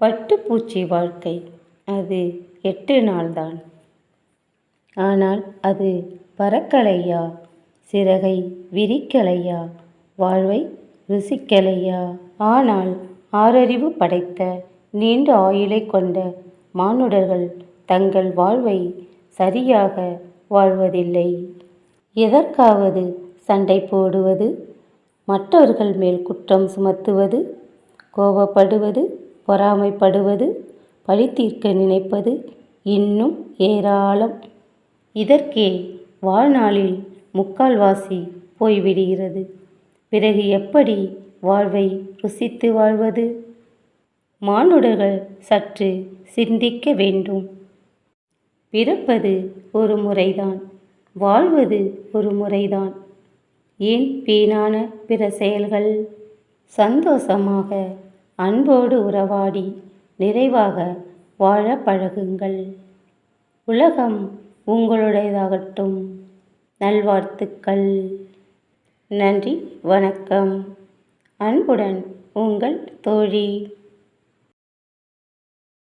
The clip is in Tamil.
பட்டுப்பூச்சி வாழ்க்கை. அது எட்டு நாள்தான். ஆனால் அது பறக்கலையா? சிறகை விரிக்கலையா? வாழ்வை ருசிக்கலையா? ஆனால் ஆறறிவு படைத்த நீண்ட ஆயுளை கொண்ட மானுடர்கள் தங்கள் வாழ்வை சரியாக வாழ்வதில்லை. எதற்காவது சண்டை போடுவது மற்றவர்கள் மேல் குற்றம் சுமத்துவது கோபப்படுவது பொறாமைப்படுவது பழி தீர்க்க நினைப்பது இன்னும் ஏராளம். இதற்கே வாழ்நாளில் முக்கால்வாசி போய்விடுகிறது. பிறகு எப்படி வாழ்வை ருசித்து வாழ்வது? மானுடர்கள் சற்று சிந்திக்க வேண்டும். பிறப்பது ஒரு முறைதான் வாழ்வது ஒரு முறைதான். ஏன் வீணான பிற செயல்கள்? சந்தோஷமாக அன்போடு உறவாடி நிறைவாக வாழ பழகுங்கள். உலகம் உங்களுடையதாகட்டும். நல்வாழ்த்துக்கள். நன்றி வணக்கம். அன்புடன் உங்கள் தோழி.